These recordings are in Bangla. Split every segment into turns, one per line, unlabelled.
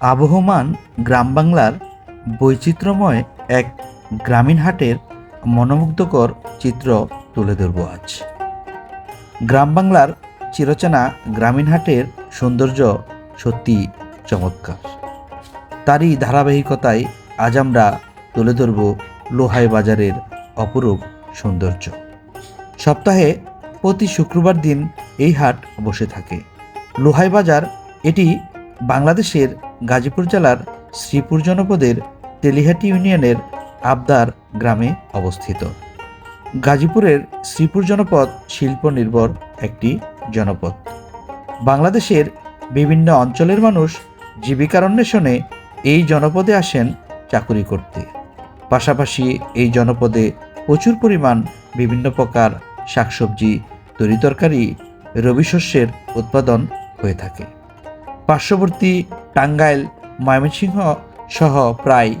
আবহমান গ্রাম বাংলার বৈচিত্র্যময় এক গ্রামীণ হাটের মনোমুগ্ধকর চিত্র তুলে ধরব আজ। গ্রাম বাংলার চিরচেনা গ্রামীণ হাটের সৌন্দর্য সত্যি চমৎকার। তারই ধারাবাহিকতায় আজ আমরা তুলে ধরব লোহাই বাজারের অপরূপ সৌন্দর্য। সপ্তাহে প্রতি শুক্রবার দিন এই হাট বসে থাকে। লোহাই বাজার এটি বাংলাদেশের গাজীপুর জেলার শ্রীপুর জনপদের তেলিহাটি ইউনিয়নের আবদার গ্রামে অবস্থিত। গাজীপুরের শ্রীপুর জনপদ শিল্প নির্ভর একটি জনপদ। বাংলাদেশের বিভিন্ন অঞ্চলের মানুষ জীবিকার অন্বেষণে এই জনপদে আসেন চাকুরি করতে। পাশাপাশি এই জনপদে প্রচুর পরিমাণ বিভিন্ন প্রকার শাকসবজি তরিতরকারি রবি শস্যের উৎপাদন হয়ে থাকে। পার্শ্ববর্তী টাঙ্গাইল ময়মনসিংহ সহ প্রায়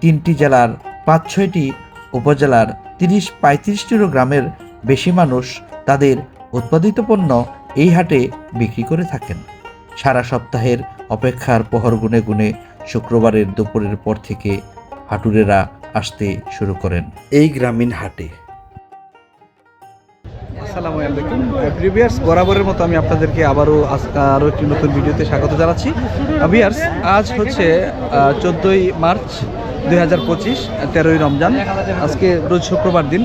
তিনটি জেলার পাঁচ ছয়টি উপজেলার তিরিশ পঁয়ত্রিশটিরও গ্রামের বেশি মানুষ তাদের উৎপাদিত পণ্য এই হাটে বিক্রি করে থাকেন। সারা সপ্তাহের অপেক্ষার প্রহর গুনে গুনে শুক্রবারের দুপুরের পর থেকে হাটুরেরা আসতে শুরু করেন। এই গ্রামীণ হাটে
আসসালামু আলাইকুম। প্রিভিয়ার্স বরাবরের মতো আমি আপনাদেরকে আবারও আরও একটি নতুন ভিডিওতে স্বাগত জানাচ্ছি। ভিয়ার্স আজ হচ্ছে চোদ্দোই মার্চ দুই হাজার পঁচিশ, তেরোই রমজান। আজকে রোজ শুক্রবার দিন।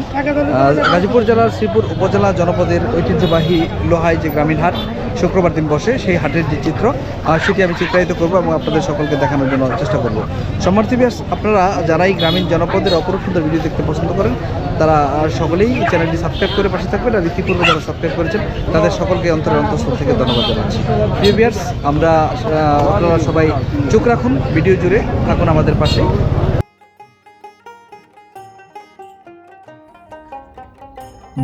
গাজীপুর জেলার শ্রীপুর উপজেলা জনপদের ঐতিহ্যবাহী লোহাই যে গ্রামীণ হাট, শুক্রবার দিন বসে সেই হাটের যে চিত্র সেটি আমি চিত্রায়িত করব এবং আপনাদের সকলকে দেখানোর জন্য চেষ্টা করব। সমর্থী আপনারা যারাই গ্রামীণ জনপদের অপরূপ সুন্দর ভিডিও দেখতে পছন্দ করেন তারা সকলেই চ্যানেলটি সাবস্ক্রাইব করে পাশে থাকবেন আর ইতিপূর্বে যারা সাবস্ক্রাইব করেছেন, তাদের সকলকে অন্তরের অন্তঃস্থল থেকে ধন্যবাদ জানাচ্ছি। ভিউয়ার্স আমরা আপনারা সবাই চোখ রাখুন ভিডিও জুড়ে থাকুন আমাদের পাশে।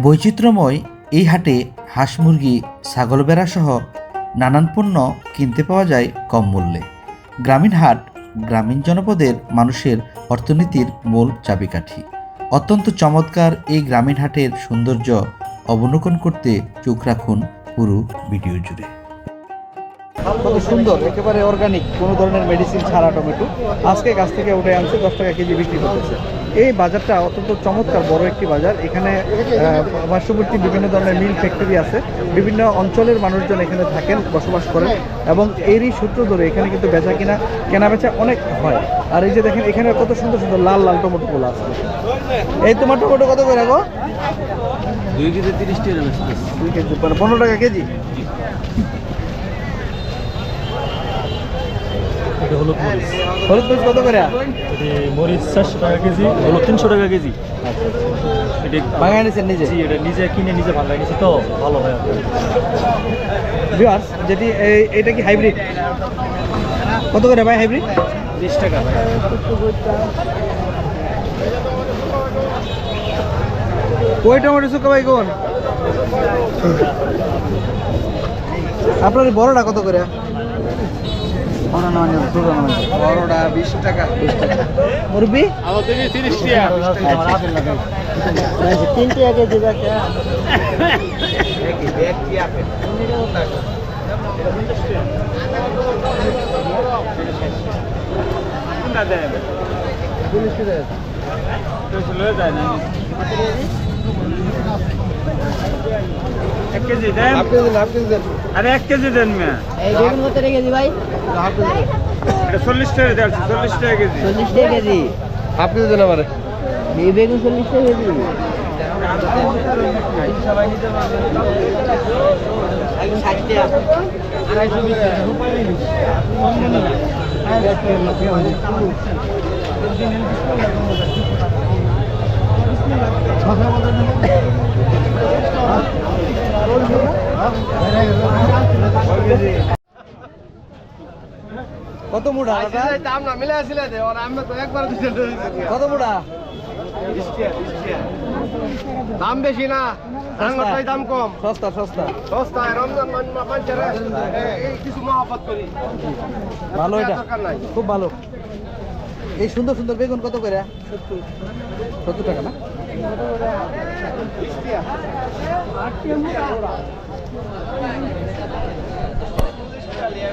বৈচিত্র্যময় এই হাটে হাঁস, মুরগি, ছাগল বেড়া সহ নানান পণ্য কিনতে পাওয়া যায় কম মূল্যে। গ্রামীণ হাট গ্রামীণ জনপদের মানুষের অর্থনীতির মূল চাবিকাঠি। অত্যন্ত চমৎকার এই গ্রামীণ হাটের সৌন্দর্য অবলোকন করতে চোখ রাখুন পুরো ভিডিও জুড়ে।
কত সুন্দর, একেবারে অর্গানিক কোনো ধরনের মেডিসিন ছাড়া টমেটো। আজকে গাছ থেকে উঠে আনছে, দশ টাকা কেজি বিক্রি করতেছে। এই বাজারটা অত্যন্ত চমৎকার বড় একটি বাজার। এখানে পার্শ্ববর্তী বিভিন্ন ধরনের মিল ফ্যাক্টরি আছে। বিভিন্ন অঞ্চলের মানুষজন এখানে থাকেন বসবাস করেন এবং এরই সূত্র ধরে এখানে কিন্তু বেচা কিনা কেনা বেচা অনেক হয়। আর এই যে দেখেন এখানে কত সুন্দর সুন্দর লাল লাল টমেটোগুলো আছে। এই তোমার টমেটো কত করে গো?
দুই কেজি তিরিশ টাকা
দুই কেজি মানে পনেরো টাকা কেজি?
এটা হলুদ মরিচ।
হলুদ মরিচ কত করে?
এটি মরিচ চারশো টাকা কেজি হলুদ তিনশো টাকা কেজি। এটি
বাঙালি নিছেন নিজে?
জি এটা নিজে কিনে নিজে ভালো লাগিয়েছি তো ভালো হয়
ভিউয়ার্স যেটি এই- এটা কি হাইব্রিড কত করে ভাই হাইব্রিড
বিশ টাকা
কই টমেটো শুকা ভাই কোন? আপনার বড়টা কত করে? বড়টা বিশ টাকা টাকা মুরব্বি তিনটে আগে দিবা
এক কেজি দেন।
আপনি দিন
আরে এক কেজি দেন মেয়া।
এই বেগুন কত কেজি ভাই?
এটা চল্লিশ টাকা দেন চল্লিশ টাকা কেজি।
চল্লিশ টাকা কেজি।
আপনি দিন আমার।
এই বেগুন চল্লিশ টাকা কেজি। ষাট টাকা।
কত মুড়া
দাম না মিলে আসলে আমরা তো একবার
কত মুড়া
দাম বেশি না দাম কম।
সস্তা সস্তা।
সস্তা রমজান মানুষের এই কিছু মহাপত করি।
ভালো এটা। খুব ভালো। এই সুন্দর সুন্দর বেগুন কত করে? সত্তর টাকা না?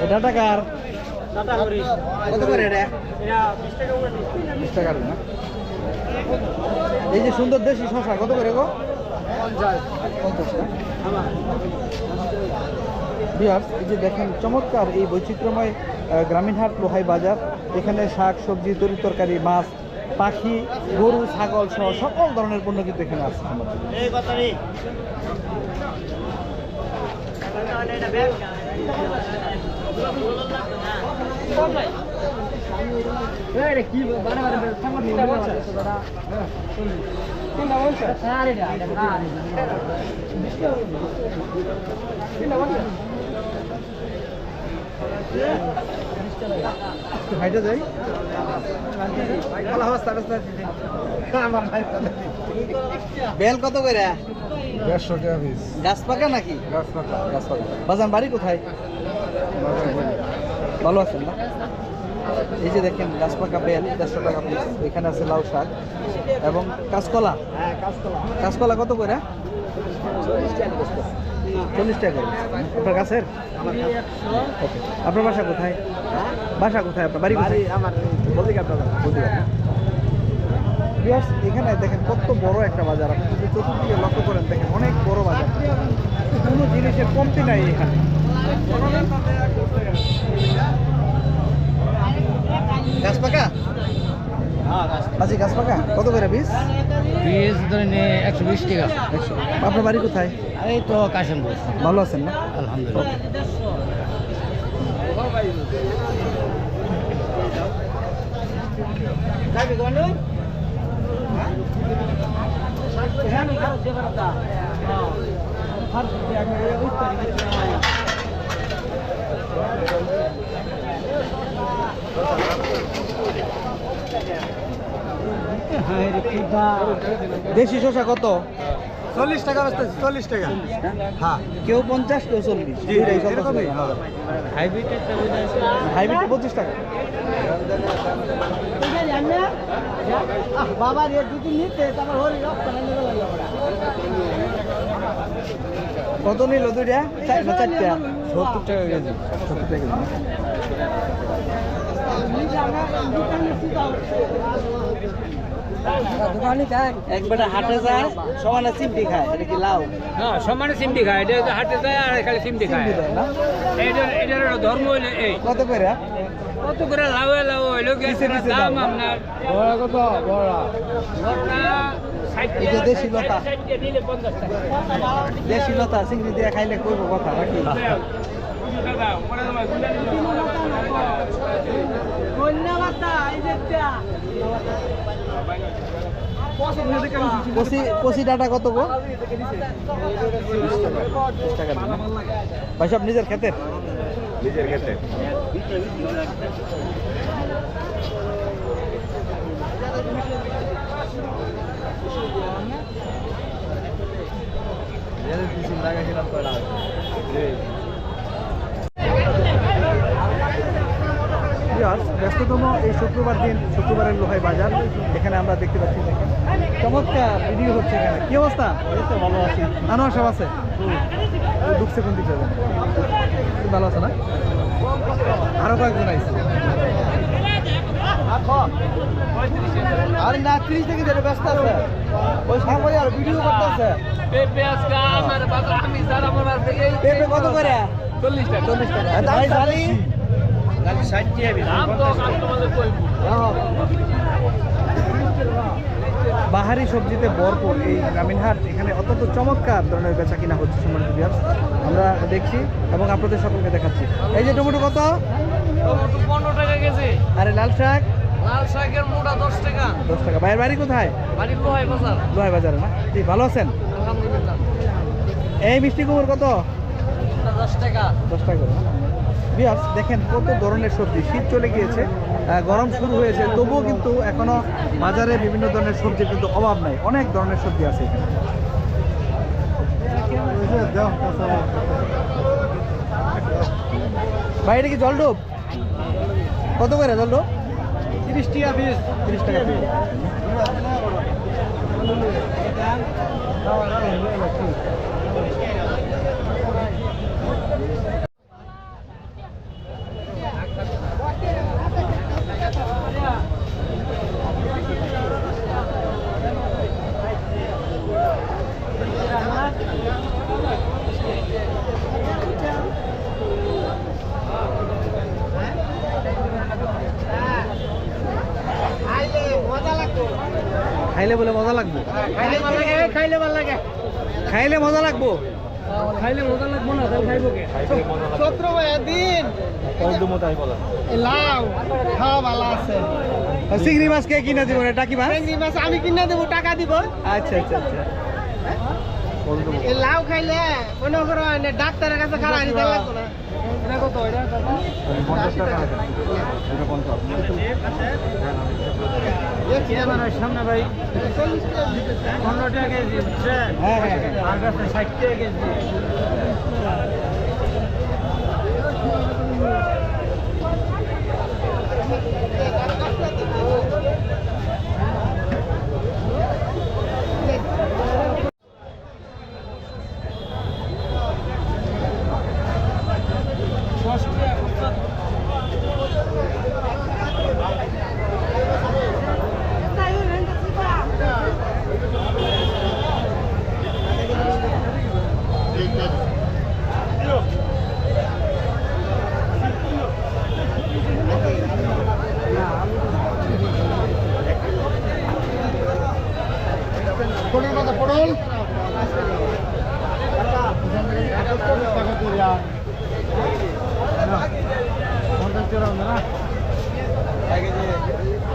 এটা টাকার কত করে এটা? বিশ টাকা না? এই যে সুন্দর দেশি শশা কত করে গো? পঞ্চাশ। এই যে দেখেন চমৎকার এই বৈচিত্র্যময় গ্রামীণ হাট লোহাই বাজার। এখানে শাক সবজি তরি তরকারি মাছ পাখি গরু ছাগল সহ সকল ধরনের পণ্য কিন্তু এখানে আছে হাইটা যাই? বেল কত করে?
দেড়শো টাকা পিস
গাছ পাকা নাকি?
গাছ পাতা
গাছ পাকা। বাজান বাড়ি কোথায়? ভালো আছেন না? এই যে দেখেন গাছ পাকা বেল দেড়শো টাকা পিস এখানে আছে লাউ শাক এবং কাঁচকলা। কাঁচকলা। কত করে? চল্লিশ টাকা আপনার গাছের Okay. আপনার বাসা কোথায়? বাসা কোথায় আপনার? বাড়ি কোথায়?
আমার
এখানে দেখেন কত বড় একটা বাজার। আপনি যদি চতুর্দিকে লক্ষ্য করেন দেখেন অনেক বড় বাজার। কোনো জিনিসের কমতি নাই এখানে। গাছ পাকা? আজি গাছ পাকা? কত করে বিশ
পিস ধরে নে একশো বিশ টাকা।
একশো। আপনার বাড়ি কোথায়?
এই তো কাশিমপুর।
ভালো আছেন না?
আলহামদুলিল্লাহ।
দেশি শসা কত?
চল্লিশ টাকা বেচতেছি চল্লিশ টাকা। হ্যাঁ।
কেউ পঞ্চাশ কেউ চল্লিশ।
এরকমই, হ্যাঁ।
হাইব্রিড পঁচিশ টাকা।
বাবা রে দুটি নিতে তারপর হরি
কত নিল দুইটা? চার চারটা?
সত্তর টাকা কেজি।
সত্তর টাকা কেজি। এক বেটা হাটে যায় সমানে চিমটি খায় এটা কি লাউ?
হ্যাঁ সমানে সিমটি খায় এটা হাটে যায় আর খালি খায়।
চিমটি দেয় না?
এইটার এটার ধর্ম হইল এই।
কত করে?
কত করে লাউয়ে লাউ হইল গেছে
দাম
দাম? আপনার?
বড়া কত? বড়া।
ঘরটা ষাট
এই যে
টাকা,
দেশি লতা। দেশি লতা চিংড়ি দিয়ে খাইলে কইব কথা নাকি?
দাদা, উপরে তোমারগুলা
কচি কচি ডাটা কত গো বিশ টাকা দিন না? ভাই সব নিজের খেতের
নিজের ক্ষেত্রে
Viewers, ব্যস্ততম এই শুক্রবার দিন শুক্রবারের লোহাই বাজার। এখানে আমরা দেখতে পাচ্ছি দেখেন চমৎকার ভিডিও হচ্ছে এখানে। কি অবস্থা? ভালো আছি। আনোয়ার সব আছে? ঢুকছে কোন দিকে যাবেন? ভালো আছে না? আরও কয়েকজন আরে না ত্রিশ থেকে যেটা ব্যস্ত আছে ওই সামনে আর ভিডিও করতেছে।
পেঁপে আজকে আমার বাজার আমি যারা আমার আছে
পেঁপে কত করে?
চল্লিশ টাকা।
চল্লিশ টাকা। বাহারি সবজিতে ভরপুর এই গ্রামীণ হাট এখানে অত্যন্ত চমৎকার ধরনের বেচা কিনা হচ্ছে সম্মানিত বিয়ার্স আমরা দেখছি এবং আপনাদের সকলকে দেখাচ্ছি। এই যে টমেটো কত?
টমেটো পনেরো টাকা কেজি।
আরে লাল শাক?
লাল শাকের মোটা দশ টাকা।
দশ টাকা। ভাইয়ের বাড়ি কোথায়?
বাড়ির লোহাই বাজার।
লোহাই বাজারে না? জি ভালো আছেন?
আলহামদুলিল্লাহ।
এই মিষ্টি কুমড় কত?
দশ টাকা।
দশ টাকা করে বিয়ার্স দেখেন কত ধরনের সবজি। শীত চলে গিয়েছে গরম শুরু হয়েছে তবুও কিন্তু এখনও বাজারে বিভিন্ন ধরনের সবজির কিন্তু অভাব নাই। অনেক ধরনের সবজি আছে ভাই এটা কি জলডুব কত করে জলডুব তিরিশ টাকা পিস। তিরিশ টাকা পিস। খাইলে বলে মজা লাগবো?
খাইলে ভালো লাগে খাইলে ভালো লাগে।
খাইলে মজা লাগবো?
খাইলে মজা লাগবো না তাহলে খাইবো কে? সত্র ভাইয়া দিন। এই লাউ খাওয়া ভালো আছে।
চিংড়ি মাছ কে কিনে দিব মাছ?
চিংড়ি মাছ আমি কিনে দেবো টাকা দিব।
আচ্ছা আচ্ছা আচ্ছা।
লাউ খাইলে মনে করো এনে ডাক্তারের কাছে খারাপ না। এটা কত এটা কত? দেখছি আমার ওই সামনে ভাই। পনেরো টাকা কেজি বুঝছেন?
হ্যাঁ হ্যাঁ
আর কাছে ষাট টাকা কেজি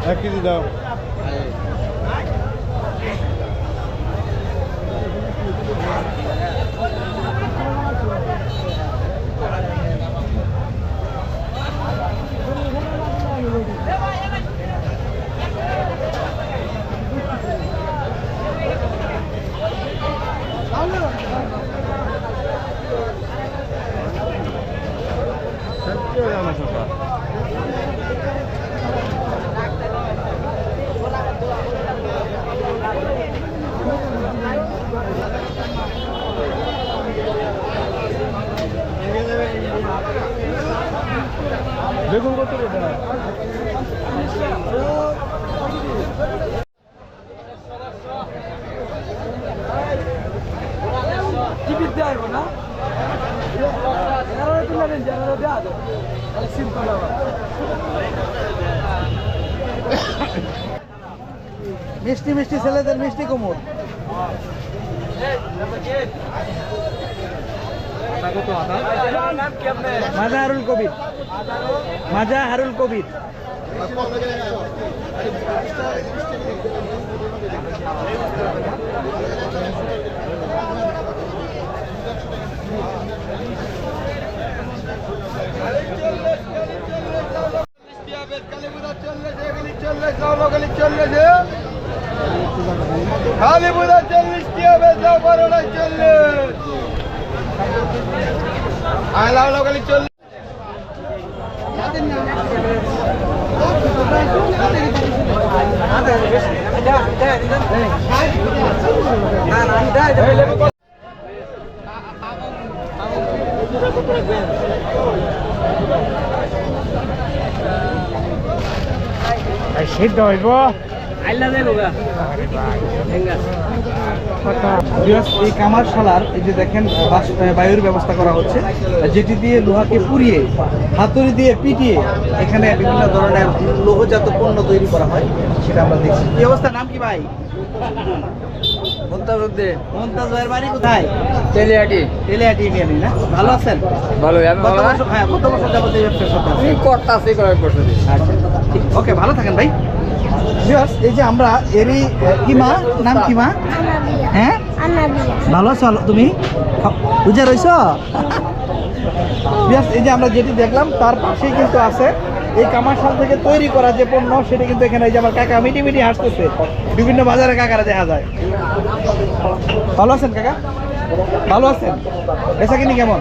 এক কেজি দাও বেগুন কত করে
মিষ্টি মিষ্টি ছেলেদের মিষ্টি কুমড় মাজা হারুল কবির। মাজা হারুল কবির।
বুঝা চল্লিশ কি হবে যাও বারোটা চল্লিশ আয় লাউ লাউ খালি চল্লিশ
সিদ্ধ হইব।
এই কামারশালার এই যে দেখেন বায়ুর ব্যবস্থা করা হচ্ছে। যেটি দিয়ে লোহাকে পুড়িয়ে হাতুড়ি দিয়ে পিটিয়ে এখানে বিভিন্ন ধরনের লোহজাত পণ্য তৈরি করা হয় সেটা আমরা দেখছি। কি অবস্থা? নাম কি ভাই? মমতাজ ভাইয়ের বাড়ি কোথায়?
তেলিয়াটি।
তেলিয়াটি ইউনিয়নে না? ভালো আছেন?
ভালো
কত বছর হ্যাঁ কত বছর যাবত এই ব্যবসার সাথে
করতাছি কয়েক বছর।
আচ্ছা। ওকে ভালো থাকেন ভাই। Viewers, এই যে আমরা এরই আহ, কি মা? নাম কি মা? হ্যাঁ? ভালো আছো তুমি? বুঝে রইছ? Viewers, এই যে আমরা যেটি দেখলাম তার পাশেই কিন্তু আছে এই কামারশাল থেকে তৈরি করা যে পণ্য সেটা কিন্তু এখানে এই যে আমার কাকা মিটি মিটি হাসতেছে। বিভিন্ন বাজারে কাকারা দেখা যায়। ভালো আছেন কাকা? ভালো আছেন? বেচা কিনি কেমন?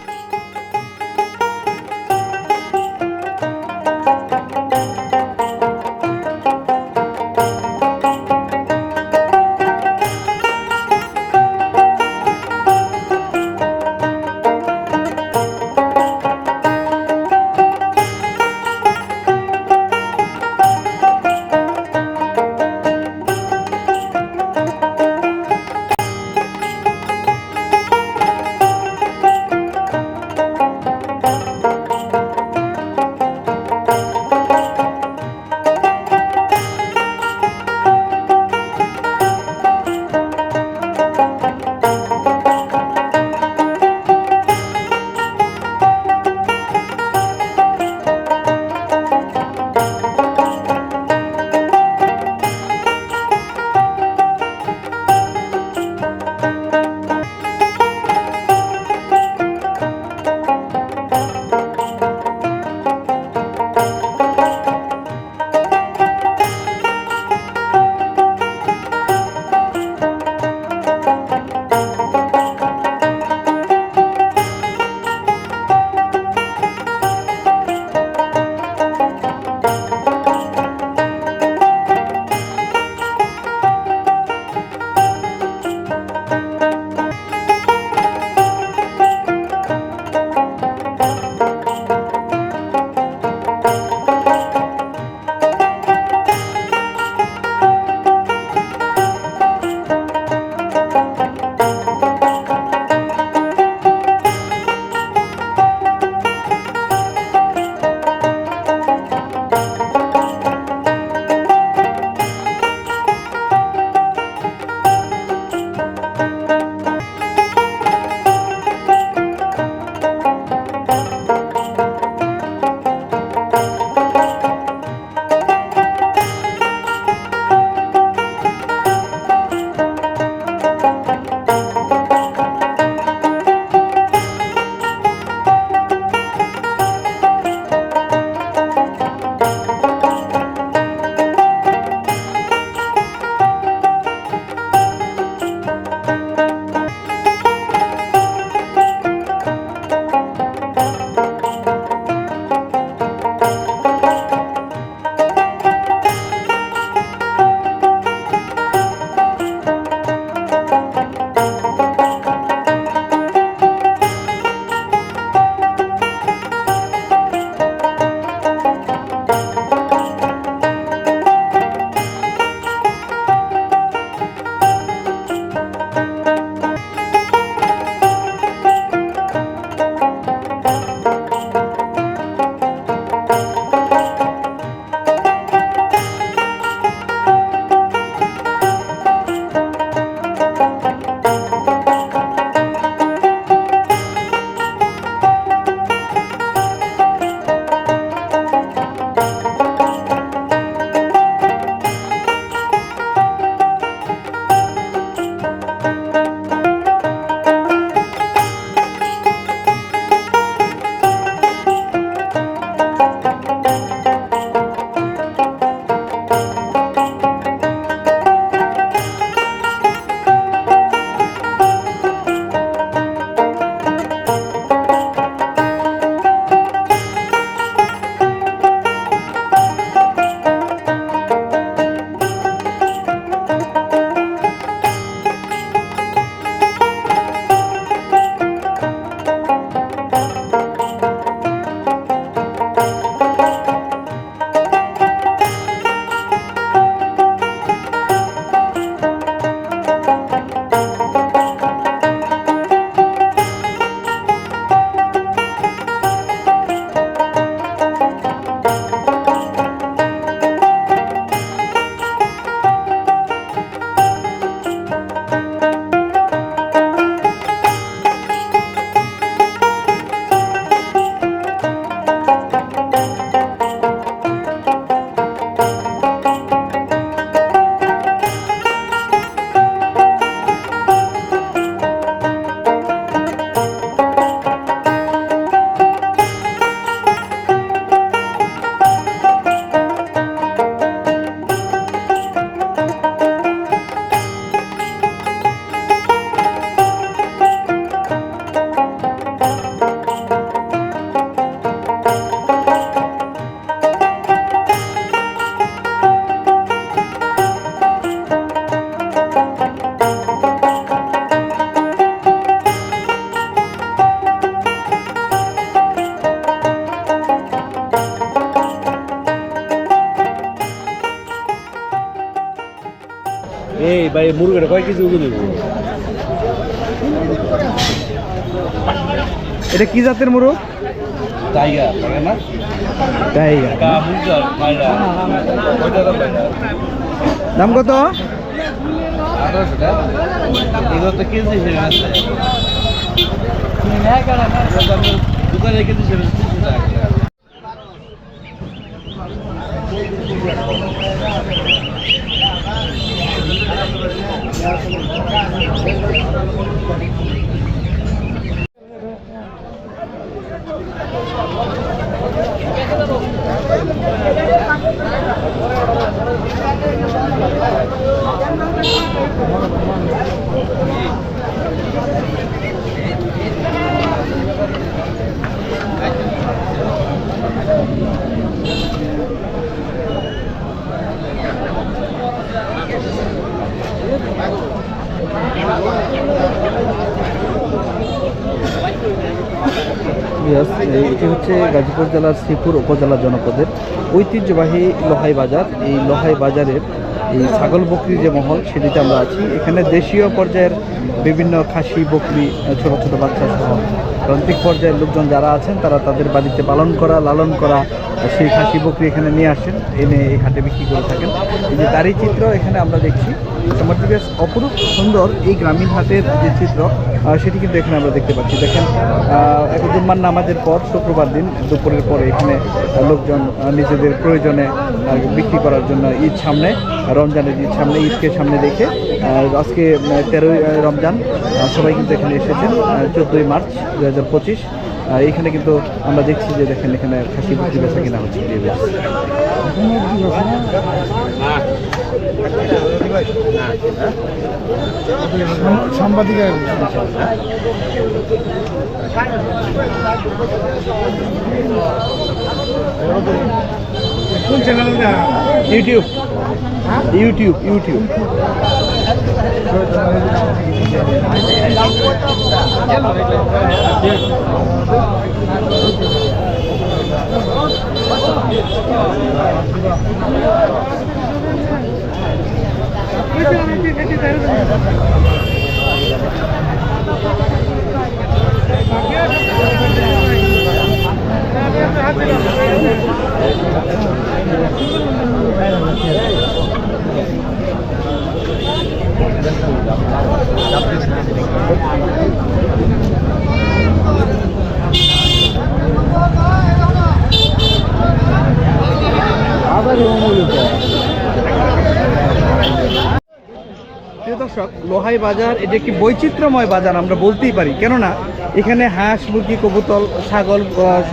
এই ভাই মুরগিটা কয় কেজি ওজন দেবো
এটা কি জাতের মুরগ?
টাইগার না?
টাইগার।
দাম
কত?
কেজি হিসেবে দোকানে কেজি হিসেবে তিনশো টাকা
Yes, এই- এটি হচ্ছে গাজীপুর জেলার শ্রীপুর উপজেলা জনপদের ঐতিহ্যবাহী লোহাই বাজার। এই লোহাই বাজারের এই ছাগল বকরি যে মহল, সেটিতে আমরা আছি। এখানে দেশীয় পর্যায়ের বিভিন্ন খাসি, বকরি, ছোটো ছোট বাচ্চা সহ প্রান্তিক পর্যায়ের লোকজন যারা আছেন, তারা তাদের বাড়িতে পালন করা, লালন করা সেই খাসি বকরি এখানে নিয়ে আসেন, এনে এই হাটে বিক্রি করে থাকেন। এই যে তারই চিত্র এখানে আমরা দেখছি আমার বেশ অপরূপ সুন্দর এই গ্রামীণ হাটের যে চিত্র সেটি কিন্তু এখানে আমরা দেখতে পাচ্ছি। দেখেন এক জুম্মার নামাজের পর, শুক্রবার দিন, দুপুরের পরে এখানে লোকজন নিজেদের প্রয়োজনে বিক্রি করার জন্য ঈদ সামনে, রমজানের ঈদ সামনে, ঈদকে সামনে রেখে আজকে তেরোই রমজান সবাই কিন্তু এখানে এসেছেন চোদ্দোই মার্চ দু হাজার পঁচিশ। এখানে কিন্তু আমরা দেখছি যে দেখেন এখানে খাসি বিক্রি বেচা কিনা হচ্ছে
সাংবাদিকের কোন চ্যানেলটা
ইউটিউব। YouTube YouTube. প্রিয় দর্শক, লোহাই বাজার, এটি একটি বৈচিত্র্যময় বাজার, আমরা বলতেই পারি। কেননা, এখানে হাঁস, মুরগি কবুতল ছাগল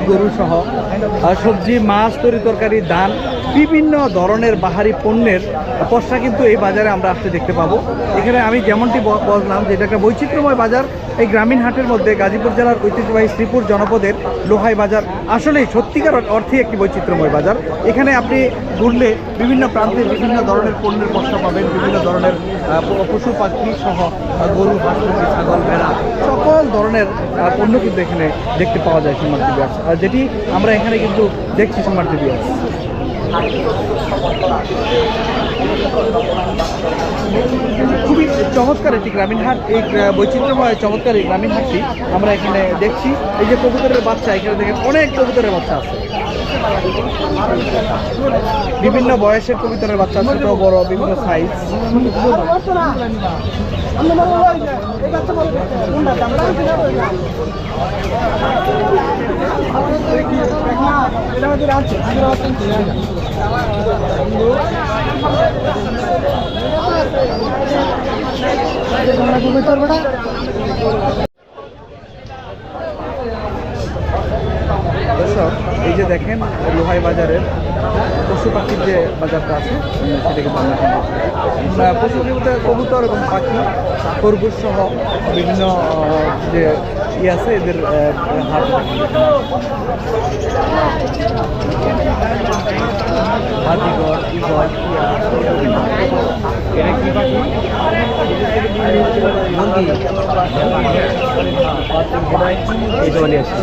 গরু সহ সবজি, মাছ, তরি তরকারি, ধান বিভিন্ন ধরনের বাহারি পণ্যের পশরা কিন্তু এই বাজারে আমরা আসতে দেখতে পাবো। এখানে আমি যেমনটি বললাম যে এটা একটা বৈচিত্র্যময় বাজার, এই গ্রামীণ হাটের মধ্যে গাজীপুর জেলার ঐতিহ্যবাহী শ্রীপুর জনপদের লোহাই বাজার আসলেই সত্যিকার অর্থে একটি বৈচিত্র্যময় বাজার। এখানে আপনি ঘুরলে বিভিন্ন প্রান্তে বিভিন্ন ধরনের পণ্যের পশরা পাবেন, বিভিন্ন ধরনের পশু পাখি সহ গরু, হাঁস ছাগল, ভেড়া, সকল ধরনের পণ্য কিন্তু এখানে দেখতে পাওয়া যায় টিভিয়ার্স যেটি আমরা এখানে কিন্তু দেখছি সম্মান টিভিয়ার্স খুবই চমৎকার একটি গ্রামীণ হাট। এই বৈচিত্র্যময় চমৎকার এই গ্রামীণ হাটটি আমরা এখানে দেখছি। এই যে কবুতরের বাচ্চা, এখানে দেখেন অনেক কবুতরের বাচ্চা আছে। বিভিন্ন বয়সের কবুতরের বাচ্চা ছোট, বড়, বিভিন্ন সাইজ দর্শক এই যে দেখেন লোহাই বাজারের পশু পাখির যে বাজারটা আছে সেটাকে আহ, পশু কবুতর এবং পাখি খরগোশ সহ বিভিন্ন যে ই আছে? এদের হাট হাতিগড় টিয়া, এটা আসছি।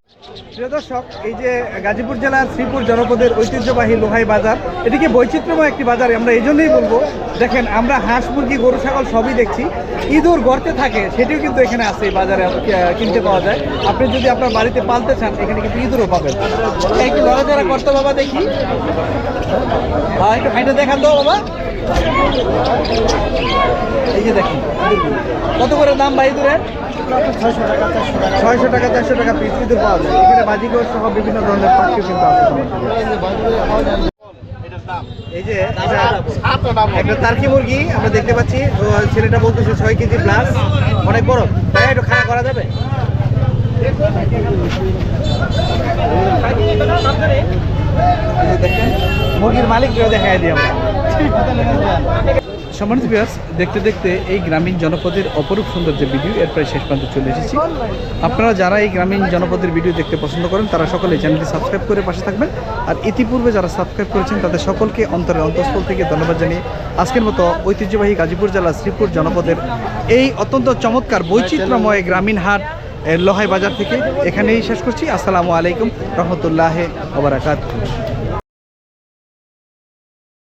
দর্শক, এই যে গাজীপুর জেলার শ্রীপুর জনপদের ঐতিহ্যবাহী লোহাই বাজার এটিকে বৈচিত্র্যময় একটি বাজার? আমরা এই জন্যই বলব, দেখেন, আমরা হাঁস, মুরগি, গরু, ছাগল সবই দেখছি। ইঁদুর গর্তে থাকে, সেটিও কিন্তু এখানে আছে এই বাজারে কিনতে পাওয়া যায়। আপনি যদি আপনার বাড়িতে পালতে চান, এখানে কিন্তু ইঁদুরও পাবেন। একটু লড়াচড়া করতে বাবা, দেখি। একটু হাইটে দেখান তো, বাবা। এই যে দেখেন, কত করে দাম ভাই ইঁদুরের ছয়শো টাকা, চারশো টাকা পিস ইঁদুর পাওয়া যায়। এখানে বাজিগর সহ বিভিন্ন ধরনের পাখিও কিন্তু আছে একটা টার্কি মুরগি, আমরা দেখতে পাচ্ছি। ছেলেটা বলতেছে ছয় কেজি প্লাস অনেক বড়। একটু খাড়া করা যাবে? মুরগির মালিককেও দেখাই সম্মানিত দেখতে দেখতে এই গ্রামীণ জনপদের অপরূপ সুন্দর যে ভিডিও এর প্রায় শেষ প্রান্তে চলে এসেছি। আপনারা যারা এই গ্রামীণ জনপদের ভিডিও দেখতে পছন্দ করেন, তারা সকলে চ্যানেলটি সাবস্ক্রাইব করে পাশে থাকবেন। আর ইতিপূর্বে যারা সাবস্ক্রাইব করেছেন, তাদের সকলকে অন্তরের অন্তঃস্থল থেকে ধন্যবাদ জানিয়ে আজকের মতো ঐতিহ্যবাহী গাজীপুর জেলা শ্রীপুর জনপদের এই অত্যন্ত চমৎকার বৈচিত্র্যময় গ্রামীণ হাট লোহাই বাজার থেকে এখানেই শেষ করছি। আসসালামু আলাইকুম রহমতুল্লাহ ওবরাকাত